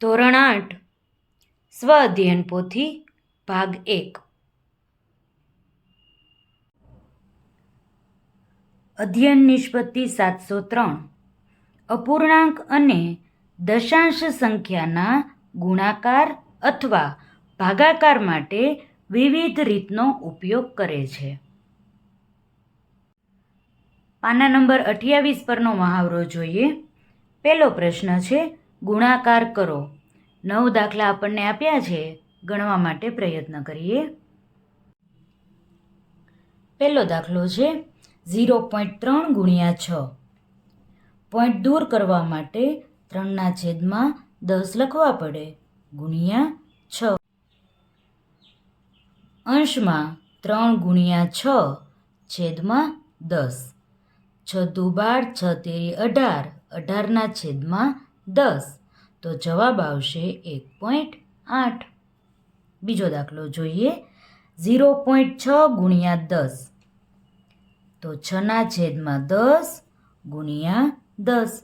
ધોરણ આઠ, સ્વ અધ્યયન પોથી ભાગ એક. અધ્યયન નિષ્પત્તિ સાતસો ત્રણ. અપૂર્ણાંક અને દશાંશ સંખ્યાના ગુણાકાર અથવા ભાગાકાર માટે વિવિધ રીતનો ઉપયોગ કરે છે. પાના નંબર અઠ્યાવીસ પરનો મહાવરો જોઈએ. પહેલો પ્રશ્ન છે ગુણાકાર કરો. નવ દાખલા આપણને આપ્યા છે. ગણવા માટે પ્રયત્ન કરીએ. પહેલો દાખલો છે ઝીરો પોઈન્ટ ત્રણ ગુણ્યા છ. પોઈન્ટ દૂર કરવા માટે ત્રણના છેદમાં દસ લખવા પડે. ગુણ્યા છ. અંશમાં ત્રણ ગુણ્યા છ છેદમાં દસ. છ દુ બાર, છ તેરી અઢાર. અઢારના છેદમાં દસ. તો જવાબ આવશે એક પોઈન્ટ આઠ. બીજો દાખલો જોઈએ. ઝીરો પોઈન્ટ છ ગુણ્યા દસ. તો છના છેદમાં દસ ગુણ્યા દસ.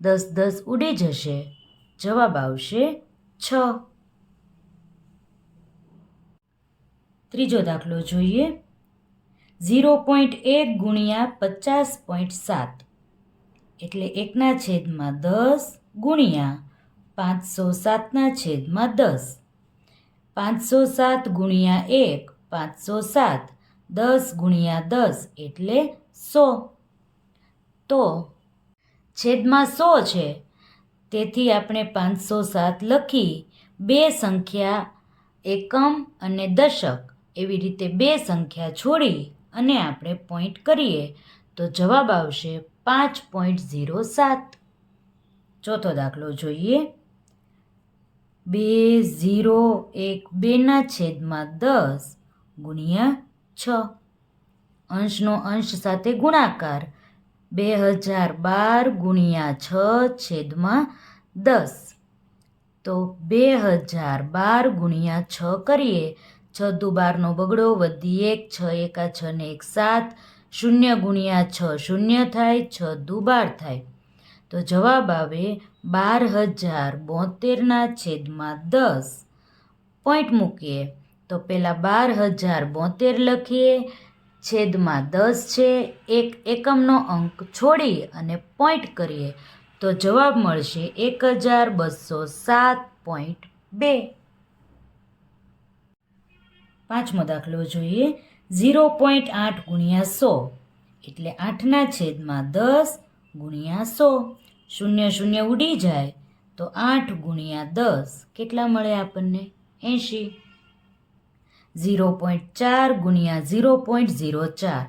દસ દસ ઉડી જશે. જવાબ આવશે છ. ત્રીજો દાખલો જોઈએ. ઝીરો પોઈન્ટ એક ગુણ્યા પચાસ પોઈન્ટ સાત. એટલે એકના છેદમાં દસ ગુણ્યા પાંચસો સાતના છેદમાં દસ. પાંચસો સાત ગુણ્યા એક, પાંચસો સાત, દસ ગુણ્યા દસ એટલે સો. તો છેદમાં સો છે. તેથી આપણે પાંચસો સાત લખી બે સંખ્યા એકમ અને દશક એવી રીતે બે સંખ્યા છોડી અને આપણે પોઈન્ટ કરીએ તો જવાબ આવશે પાંચ પોઈન્ટ ઝીરો સાત. ચોથો દાખલો જોઈએ. બે ઝીરો એક બેના છેદમાં દસ ગુણ્યા છ. અંશનો અંશ સાથે ગુણાકાર બે હજાર બાર ગુણ્યા છ છેદમાં દસ. તો બે હજાર બાર ગુણ્યા છ કરીએ. છ દુ બારનો બગડો વધી એક છ એકા છ ને એક સાત. શૂન્ય ગુણ્યા છ શૂન્ય થાય. છ દુ બાર થાય. તો જવાબ આવે બાર હજાર બોતેરના છેદમાં દસ. પોઈન્ટ મૂકીએ. તો પહેલાં બાર હજાર બોતેર લખીએ. છેદમાં દસ છે. એક એકમનો અંક છોડી અને પોઈન્ટ કરીએ. તો જવાબ મળશે એક હજાર બસો સાત પોઈન્ટ બે. પાંચમો દાખલો જોઈએ. ઝીરો પોઈન્ટ આઠ ગુણ્યા સો. એટલે આઠના છેદમાં દસ ગુણ્યા સો. શૂન્ય શૂન્ય ઉડી જાય તો આઠ ગુણ્યા દસ. કેટલા મળે આપણને? એંશી. ઝીરો પોઈન્ટ ચાર ગુણ્યા ઝીરો પોઈન્ટ ઝીરો ચાર.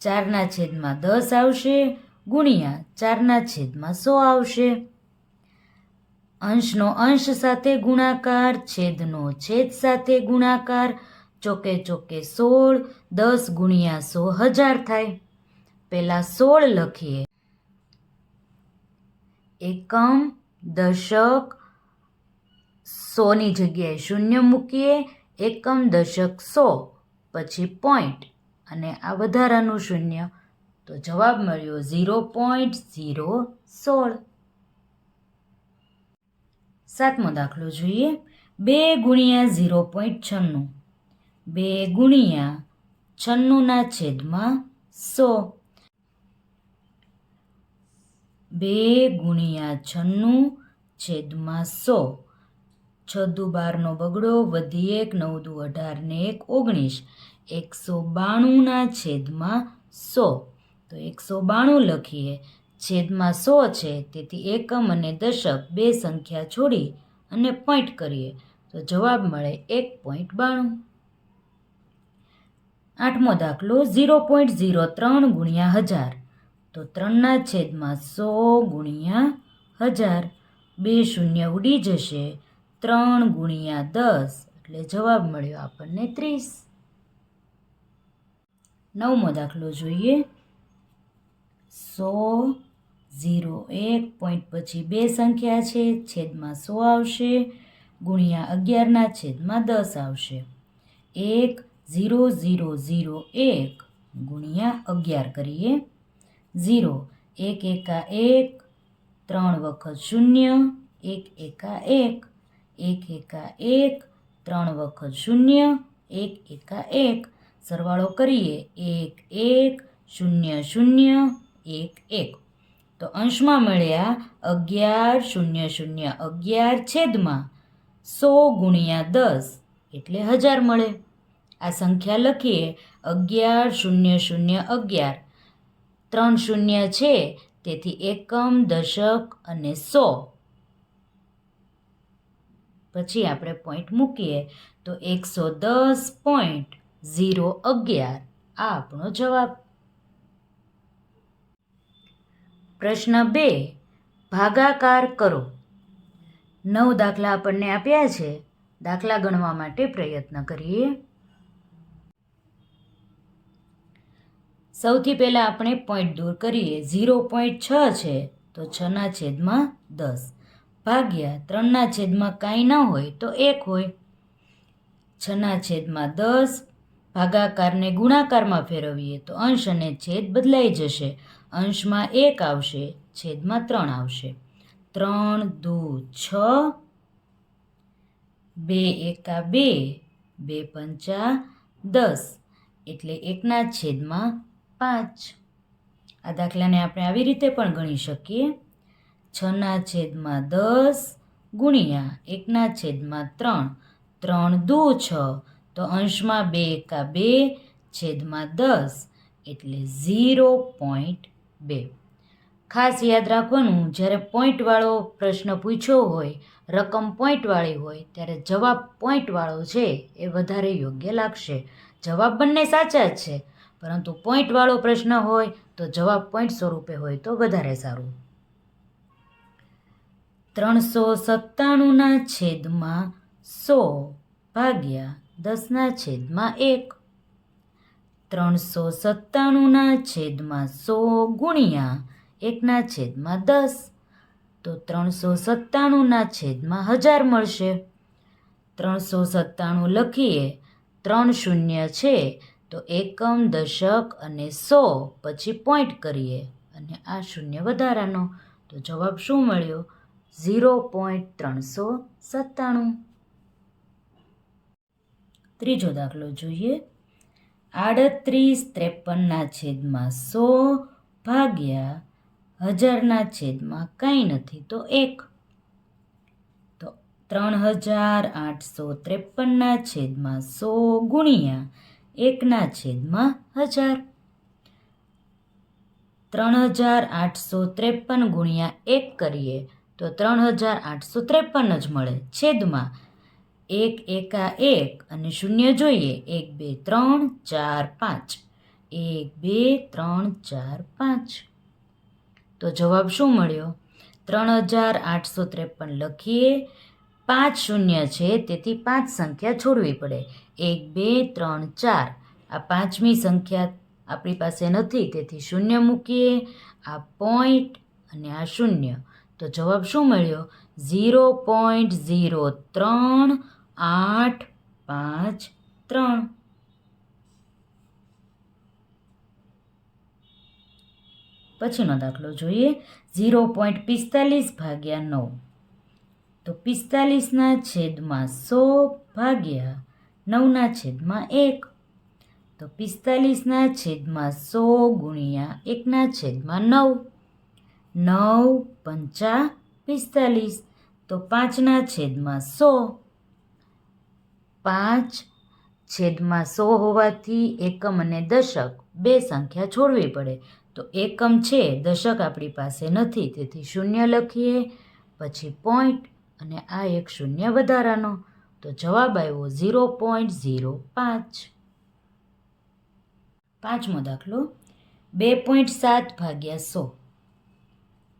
ચારના છેદમાં દસ આવશે ગુણ્યા ચારના છેદમાં સો આવશે. અંશનો અંશ સાથે ગુણાકાર, છેદનો છેદ સાથે ગુણાકાર, ચોકે ચોકે સોળ, દસ ગુણ્યા સો હજાર થાય. પહેલાં સોળ લખીએ. એકમ, દશક, સોની જગ્યાએ શૂન્ય મૂકીએ, એકમ, દશક, સો, પછી પોઈન્ટ અને આ વધારાનું શૂન્ય. તો જવાબ મળ્યો ઝીરો પોઈન્ટ ઝીરો સોળ. સાતમો દાખલો જોઈએ. બે ગુણ્યા ઝીરો પોઈન્ટ છન્નું. બે ગુણ્યા છન્નુંના છેદમાં સો. બે ગુણ્યા છન્નું છેદમાં સો. છદુ બારનો બગડો વધી એક નવ દુ અઢાર ને એક ઓગણીસ. એકસો બાણુંના છેદમાં સો. તો એકસો બાણું લખીએ. છેદમાં સો છે, તેથી એકમ અને દશક બે સંખ્યા છોડી અને પોઈન્ટ કરીએ. તો જવાબ મળે એક પોઈન્ટ બાણું. આઠમો દાખલો ઝીરો પોઈન્ટ ઝીરો ત્રણ ગુણ્યા હજાર. તો ત્રણના છેદમાં સો ગુણ્યા હજાર. બે શૂન્ય ઉડી જશે. ત્રણ ગુણ્યા દસ. એટલે જવાબ મળ્યો આપણને ત્રીસ. નવમો દાખલો જોઈએ. સો ઝીરો એક પોઈન્ટ પછી બે સંખ્યા છે. છેદમાં સો આવશે. ગુણ્યા અગિયારના છેદમાં દસ આવશે. એક ઝીરો ઝીરો ઝીરો એક ગુણ્યા અગિયાર કરીએ. ઝીરો. એક એકા એક, ત્રણ વખત શૂન્ય, એક એકા એક એક એકા એક, ત્રણ વખત શૂન્ય, એક એકા એક. સરવાળો કરીએ. એક એક, શૂન્ય શૂન્ય, એક એક. તો અંશમાં મળ્યા અગિયાર, શૂન્ય શૂન્ય, અગિયાર છેદમાં સો ગુણ્યા દસ એટલે હજાર મળે. આ સંખ્યા લખીએ અગિયાર, શૂન્ય શૂન્ય, અગિયાર. ત્રણ શૂન્ય છે. તેથી એકમ, દશક અને સો. પછી આપણે પોઈન્ટ મૂકીએ તો એકસો દસ પોઈન્ટ ઝીરો અગિયાર. આ આપણો જવાબ. પ્રશ્ન બે, ભાગાકાર કરો. નવ દાખલા આપણને આપ્યા છે. દાખલા ગણવા માટે પ્રયત્ન કરીએ. સૌથી પહેલાં આપણે પોઈન્ટ દૂર કરીએ. ઝીરો પોઈન્ટ છ છે, તો છના છેદમાં દસ. ભાગ્યા ત્રણના છેદમાં કાંઈ ન હોય, તો એક હોય. છના છેદમાં દસ, ભાગાકારને ગુણાકારમાં ફેરવીએ, તો અંશ અને છેદ બદલાઈ જશે. અંશમાં એક આવશે, છેદમાં ત્રણ આવશે. ત્રણ, દુ, છ. બે એકા બે બે પંચા દસ. એટલે એકના છેદમાં પાંચ. આ દાખલાને આપણે આવી રીતે પણ ગણી શકીએ. છના છેદમાં દસ ગુણ્યા એકના છેદમાં ત્રણ. ત્રણ દુ છ. તો અંશમાં બે એકા બે છેદમાં દસ એટલે ઝીરો પોઈન્ટ બે. ખાસ યાદ રાખવાનું, જ્યારે પોઈન્ટવાળો પ્રશ્ન પૂછ્યો હોય, રકમ પોઈન્ટવાળી હોય, ત્યારે જવાબ પોઈન્ટવાળો છે એ વધારે યોગ્ય લાગશે. જવાબ બંને સાચા જ છે. પરંતુ પોઈન્ટવાળો પ્રશ્ન હોય તો જવાબ પોઈન્ટ સ્વરૂપે હોય તો વધારે સારું. ત્રણસો સત્તાણુંના છેદમાં સો ભાગ્યા દસના છેદમાં એક. ત્રણસો સત્તાણુંના છેદમાં સો ગુણ્યા એકના છેદમાં દસ. તો ત્રણસો સત્તાણુંના છેદમાં હજાર મળશે. ત્રણસો સત્તાણું લખીએ, ત્રણ શૂન્ય છે તો એકમ, દશક અને સો પછી પોઈન્ટ કરીએ અને આ શૂન્ય વધારાનો. તો જવાબ શું મળ્યો? ઝીરો પોઈન્ટ ત્રણસો સત્તાણું. ત્રીજો દાખલો જોઈએ. આડત્રીસ ત્રેપનના છેદમાં સો ભાગ્યા હજારના છેદમાં કંઈ નથી, તો એક. તો ત્રણ હજાર આઠસો ત્રેપનના છેદમાં સો ગુણ્યા એકના છેદમાં હજાર. ત્રણ હજાર આઠસો ત્રેપન ગુણ્યા એક કરીએ તો ત્રણ હજાર આઠસો ત્રેપન જ મળે છેદમાં એક એકા એક અને શૂન્ય જોઈએ એક બે ત્રણ ચાર પાંચ. એક બે ત્રણ ચાર પાંચ. તો જવાબ શું મળ્યો? ત્રણ હજાર આઠસો ત્રેપન લખીએ પાંચ શૂન્ય છે, તેથી પાંચ સંખ્યા છોડવી પડે. એક, બે, ત્રણ, ચાર. આ પાંચમી સંખ્યા આપણી પાસે નથી, તેથી શૂન્ય મૂકીએ. આ પોઈન્ટ અને આ શૂન્ય. તો જવાબ શું મળ્યો? ઝીરો પોઈન્ટ ઝીરો ત્રણ આઠ પાંચ ત્રણ. પછીનો દાખલો જોઈએ. ઝીરો પોઈન્ટ પિસ્તાલીસ ભાગ્યા નવ. તો પિસ્તાલીસના છેદમાં સો ભાગ્યા નવના છેદમાં એક. તો પિસ્તાલીસના છેદમાં સો ગુણ્યા એકના છેદમાં નવ. નવ પંચા પિસ્તાલીસ. તો પાંચના છેદમાં સો. પાંચ છેદમાં સો હોવાથી એકમ અને દશક બે સંખ્યા છોડવી પડે. તો એકમ છે, દશક આપણી પાસે નથી, તેથી શૂન્ય લખીએ. પછી પોઈન્ટ અને આ એક શૂન્ય વધારાનો, તો જવાબ આવ્યો ઝીરો પોઈન્ટ ઝીરો પાંચ. પાંચમો દાખલો, બે પોઈન્ટ સાત ભાગ્યા સો.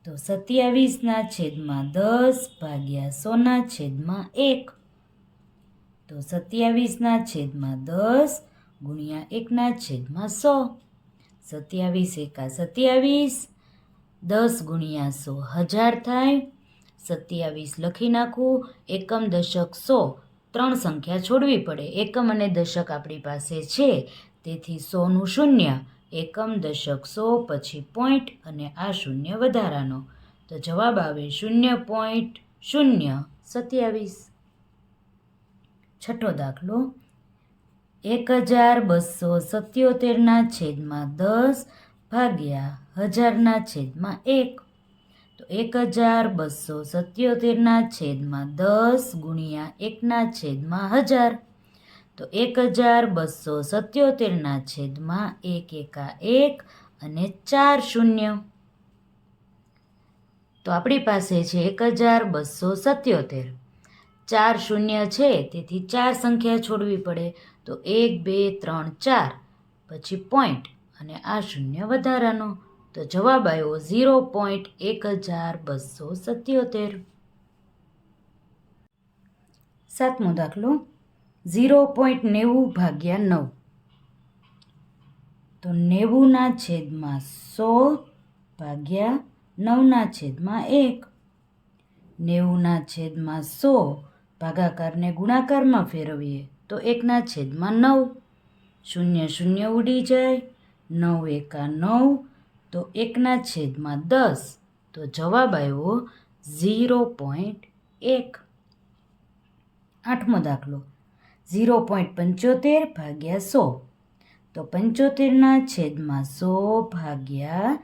તો સત્યાવીસના છેદમાં દસ ભાગ્યા સોના છેદમાં એક. તો સત્યાવીસના છેદમાં દસ ગુણ્યા એકના છેદમાં સો. સત્યાવીસ એકા સત્યાવીસ, દસ ગુણ્યા સો હજાર થાય સત્યાવીસ લખી નાખું, એકમ દશક સો, ત્રણ સંખ્યા છોડવી પડે. એકમ અને દશક આપણી પાસે છે. તેથી સોનું શૂન્ય, એકમ દશક સો, પછી પોઈન્ટ અને આ શૂન્ય વધારાનો. તો જવાબ આવે શૂન્ય પોઈન્ટ શૂન્ય. સત્યાવીસ. છઠ્ઠો દાખલો. એક હજાર બસો સત્યોતેરના છેદમાં દસ ભાગ્યા હજારના છેદમાં એક. એક હજાર બસો સત્યોતેરના છેદમાં દસ ગુણ્યા એકના છેદમાં હજાર. તો એક હજાર બસો સત્યોતેરના છેદમાં એક એકા એક અને ચાર શૂન્ય. તો આપણી પાસે છે એક હજાર બસો સત્યોતેર ચાર શૂન્ય છે, તેથી ચાર સંખ્યા છોડવી પડે. તો એક, બે, ત્રણ, ચાર. પછી પોઈન્ટ અને આ શૂન્ય વધારાનો. તો જવાબ આવ્યો ઝીરો પોઈન્ટ એક હજાર બસો સત્યોતેર. સાતમો દાખલો, ઝીરો પોઈન્ટ નેવું ભાગ્યા નવ. તો નેવુંના છેદમાં સો ભાગ્યા નવના છેદમાં એક. નેવુંના છેદમાં સો ભાગાકારને ગુણાકારમાં ફેરવીએ તો એકના છેદમાં નવ. શૂન્ય શૂન્ય ઉડી જાય, નવ એકા નવ તો એકના છેદમાં દસ, તો જવાબ આવ્યો ઝીરો પોઈન્ટ એક. આઠમો દાખલો. ઝીરો પોઈન્ટ પંચોતેર ભાગ્યા સો. તો પંચોતેરના છેદમાં સો ભાગ્યા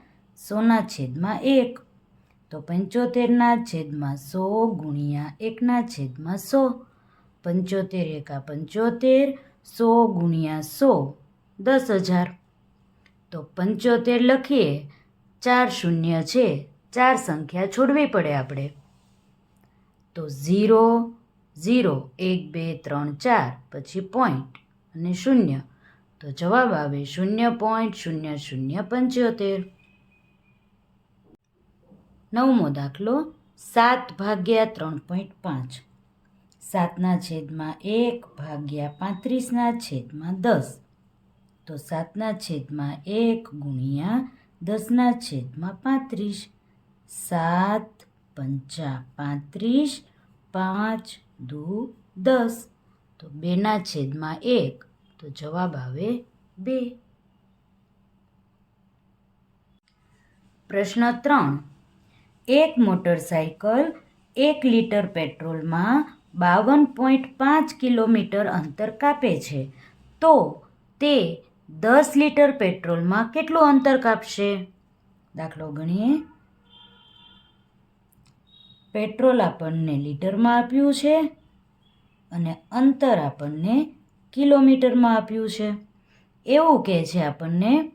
સોના છેદમાં એક. તો પંચોતેરના છેદમાં સો ગુણ્યા એકના છેદમાં સો. પંચોતેર એકા પંચોતેર, સો ગુણ્યા સો, દસ હજાર. તો પંચોતેર લખીએ, ચાર શૂન્ય છે, ચાર સંખ્યા છોડવી પડે આપણે. તો ઝીરો ઝીરો, એક, બે, ત્રણ, ચાર, પછી પોઈન્ટ અને શૂન્ય. તો જવાબ આવે શૂન્ય પોઈન્ટ, શૂન્ય શૂન્ય, પંચોતેર. નવમો દાખલો, સાત ભાગ્યા ત્રણ પોઈન્ટ પાંચ. સાતના છેદમાં એક ભાગ્યા પાંત્રીસના છેદમાં દસ. તો સાતના છેદમાં એક ગુણ્યા દસના છેદમાં પાંત્રીસ. સાત પંચા પાંત્રીસ, પાંચ દુ દસ. તો બેના છેદમાં એક, તો જવાબ આવે બે. પ્રશ્ન ત્રણ. એક મોટરસાયકલ એક લીટર પેટ્રોલમાં બાવન પોઈન્ટ પાંચ કિલોમીટર અંતર કાપે છે. તો તે દસ લીટર પેટ્રોલમાં કેટલું અંતર કાપશે? દાખલો ગણીએ. પેટ્રોલ આપણને લીટરમાં આપ્યું છે અને અંતર આપણને કિલોમીટરમાં આપ્યું છે. એવું કહે છે આપણને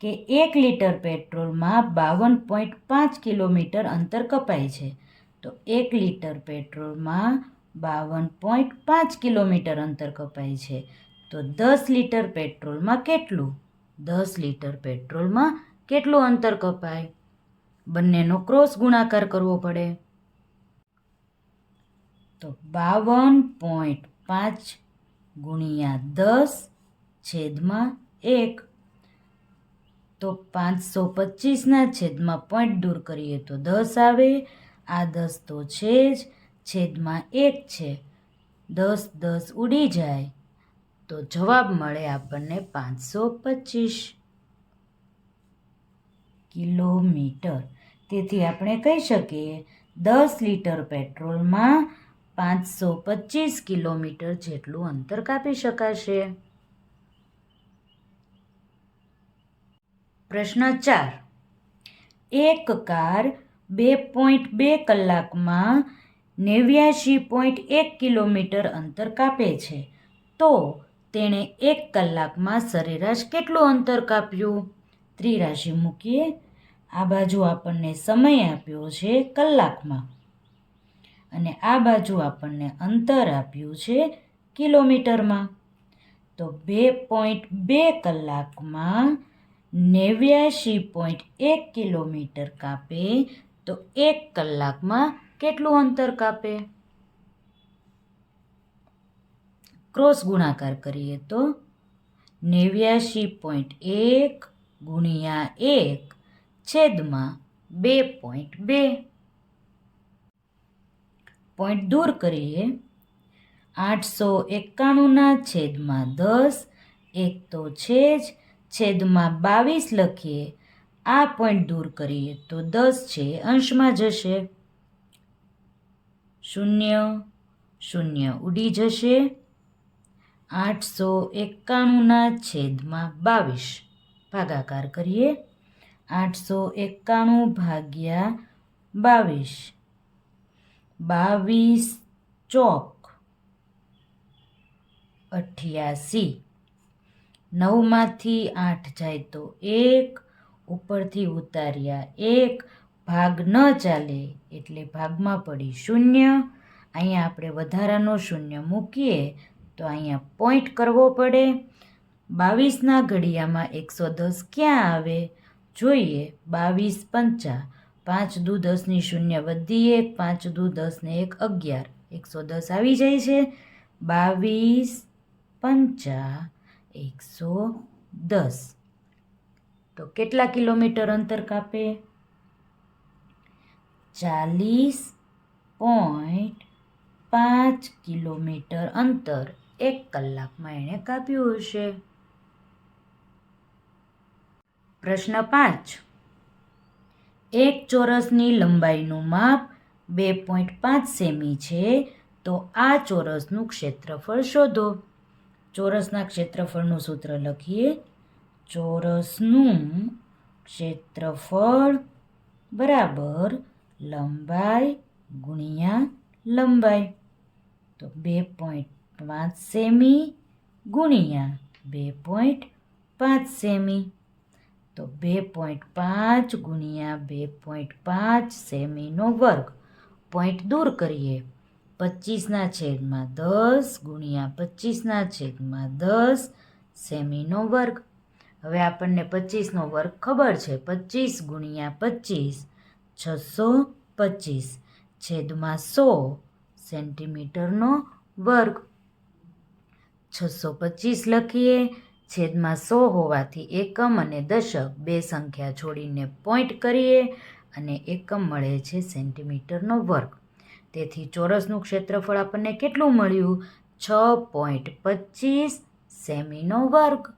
કે એક લીટર પેટ્રોલમાં બાવન પોઈન્ટ પાંચ કિલોમીટર અંતર કપાય છે. તો એક લીટર પેટ્રોલમાં બાવન પોઈન્ટ પાંચ કિલોમીટર અંતર કપાય છે. તો દસ લીટર પેટ્રોલમાં કેટલું? દસ લીટર પેટ્રોલમાં કેટલું અંતર કપાય? બંનેનો ક્રોસ ગુણાકાર કરવો પડે. તો બાવન પોઈન્ટ પાંચ ગુણ્યા દસ છેદમાં એક. તો પાંચસો પચીસના છેદમાં પોઈન્ટ દૂર કરીએ તો દસ આવે. આ દસ તો છે જ છેદમાં એક છે. દસ દસ ઉડી જાય. તો જવાબ મળે આપણને પાંચસો પચીસ કિલોમીટર. તેથી આપણે કહી શકીએ, દસ લીટર પેટ્રોલમાં પાંચસો પચીસ કિલોમીટર જેટલું અંતર કાપી શકાશે. પ્રશ્ન ચાર. એક કાર બે પોઈન્ટ બે કલાકમાં નેવ્યાશી પોઈન્ટ એક કિલોમીટર અંતર કાપે છે. તો તેણે એક કલાકમાં સરેરાશ કેટલું અંતર કાપ્યું? ત્રિરાશિ મૂકીએ. આ બાજુ આપણને સમય આપ્યો છે કલાકમાં. અને આ બાજુ આપણને અંતર આપ્યું છે કિલોમીટરમાં. તો બે પોઈન્ટ બે કલાકમાં નેવ્યાશી પોઈન્ટ એક કિલોમીટર કાપે તો એક કલાકમાં કેટલું અંતર કાપે? ક્રોસ ગુણાકાર કરીએ તો નેવ્યાશી પોઈન્ટ એક ગુણ્યા એક છેદમાં બે પોઈન્ટ બે. પોઈન્ટ દૂર કરીએ. આઠસો એકાણુંના છેદમાં દસ, એક તો છે જ છેદમાં બાવીસ લખીએ. આ પોઈન્ટ દૂર કરીએ તો દસ છે, અંશમાં જશે. શૂન્ય શૂન્ય ઉડી જશે. આઠસો એકાણુંના છેદમાં બાવીસ. ભાગાકાર કરીએ. આઠસો એકાણું ભાગ્યા બાવીસ. બાવીસ ચોક અઠ્યાસી. નવમાંથી આઠ જાય તો એક, ઉપરથી ઉતાર્યા એક, ભાગ ન ચાલે એટલે ભાગમાં પડી શૂન્ય. અહીંયા આપણે વધારાનો શૂન્ય મૂકીએ તો અહીંયા પોઈન્ટ કરવો પડે. બાવીસના ઘડિયામાં એકસો દસ ક્યાં આવે? જોઈએ. બાવીસ પંચા. પાંચ દુ દસની શૂન્ય વધી એક પાંચ દુ દસને એક અગિયાર. એકસો દસ આવી જાય છે. બાવીસ પંચા. એકસો દસ. તો કેટલા કિલોમીટર અંતર કાપે? ચાલીસ પોઈન્ટ પાંચ કિલોમીટર અંતર. એક કલાકમાં એણે કાપ્યું હશે. પ્રશ્ન પાંચ. એક ચોરસની લંબાઈનું માપ બે પોઈન્ટ પાંચ સેમી છે, તો આ ચોરસનું ક્ષેત્રફળ શોધો. ચોરસના ક્ષેત્રફળનું સૂત્ર લખીએ. ચોરસનું ક્ષેત્રફળ બરાબર લંબાઈ ગુણ્યા લંબાઈ. તો બે પોઈન્ટ પાંચ સેમી ગુણ્યા બે પોઈન્ટ પાંચ સેમી. તો બે પોઈન્ટ પાંચ ગુણ્યા બે પોઈન્ટ પાંચ સેમીનો વર્ગ. પોઈન્ટ દૂર કરીએ. પચીસના છેદમાં દસ ગુણ્યા પચીસના છેદમાં દસ સેમીનો વર્ગ. હવે આપણને પચીસનો વર્ગ ખબર છે. પચીસ ગુણ્યા પચીસ, છસો પચીસ. છેદમાં સો સેન્ટીમીટરનો વર્ગ. છસો પચીસ લખીએ, છેદમાં સો હોવાથી એકમ અને દશક બે સંખ્યા છોડીને પોઈન્ટ કરીએ અને એકમ મળે છે સેન્ટીમીટરનો વર્ગ. તેથી ચોરસનું ક્ષેત્રફળ આપણને કેટલું મળ્યું? છ પોઈન્ટ પચીસ સેમીનો વર્ગ.